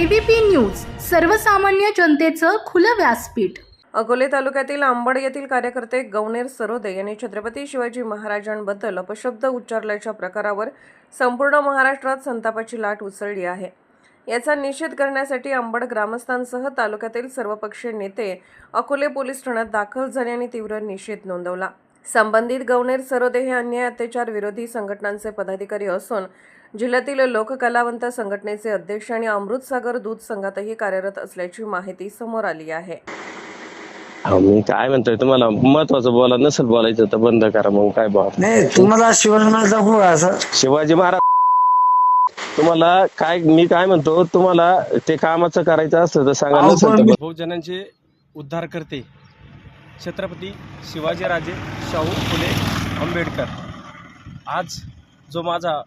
ABP news सर्वसामान्य जनतेचं खुलं व्यासपीठ. अकोले तालुक्यातील आंबड येथील कार्यकर्ते गौनेर सरोदे यांनी छत्रपती शिवाजी महाराजांबद्दल अपशब्द उच्चारल्याच्या प्रकारावर संपूर्ण महाराष्ट्रात संतापाची लाट उसळली आहे. याचा निषेध करण्यासाठी आंबड ग्रामस्थांसह तालुक्यातील सर्वपक्षीय नेते अकोले पोलीस ठाण्यात दाखल झाले आणि तीव्र निषेध नोंदवला. संबंधित गौनेर सरोदे हे अन्याय अत्याचार विरोधी संघटनांचे पदाधिकारी असून जिल्ह्यातील लोककलावंत संघटनेचे अध्यक्ष आणि अमृतसागर दूध संघातही कार्यरत असल्याची माहिती समोर आली आहे. मी काय म्हणतोय तुम्हाला महत्वाचं बोला नसेल बोलायचं तर बंद करा मग काय बोला नाही तुम्हाला दाखवू का असं. शिवाजी महाराज तुम्हाला काय मी काय म्हणतो तुम्हाला ते कामाचं करायचं असतं तर सांगा अहो, नसेल पण तर बहुजनांचे उद्धार करते छत्रपती शिवाजीराजे शाहू फुले आंबेडकर. आज जो माझा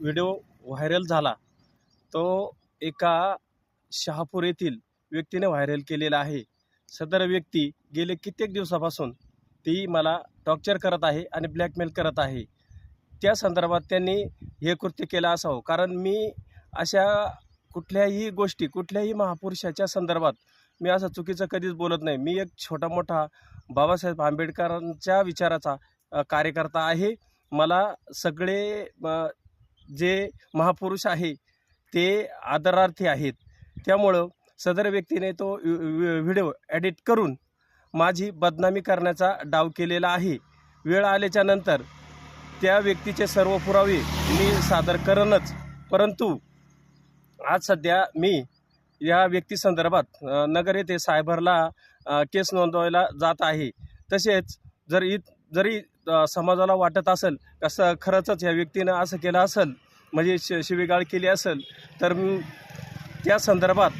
व्हिडिओ व्हायरल झाला तो एका शहापूर येथील व्यक्तीने व्हायरल केलेला आहे. सदर व्यक्ती गेले कित्येक दिवसापासून ती मला टॉर्चर करत आहे आणि ब्लॅकमेल करत आहे. त्या संदर्भात त्यांनी हे कृत्य केलं असावं. कारण मी अशा कुठल्याही गोष्टी कुठल्याही महापुरुषाच्या संदर्भात मी असं चुकीचं कधीच बोलत नाही. मी एक छोटा मोठा बाबासाहेब आंबेडकरांच्या विचाराचा कार्यकर्ता आहे. मला सगळे जे महापुरुष आहे ते आदरार्थी आहेत. त्यामुळं सदर व्यक्तीने तो व्हिडिओ एडिट करून माझी बदनामी करण्याचा डाव केलेला आहे. वेळ आल्याच्यानंतर त्या व्यक्तीचे सर्व पुरावे मी सादर करणच. परंतु आज सध्या मी या व्यक्तीसंदर्भात नगर येथे सायबरला केस नोंदवायला जात आहे. तसेच जर इथ जरी समाजाला वाटत असेल कसं खरंच या व्यक्तीनं असं केलं असेल म्हणजे शि शिवीगाळ केली असेल तर त्या संदर्भात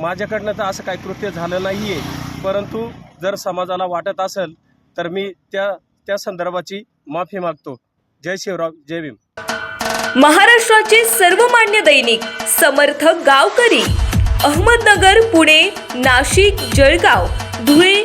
माझ्याकडनं तर असं काही कृत्य झालं नाही आहे परंतु जर समाजाला वाटत असेल तर मी त्या त्या संदर्भाची माफी मागतो. जय शिवराव जय भीम. महाराष्ट्राचे सर्वमान्य दैनिक समर्थ गावकरी अहमदनगर पुणे नाशिक जळगाव धुळे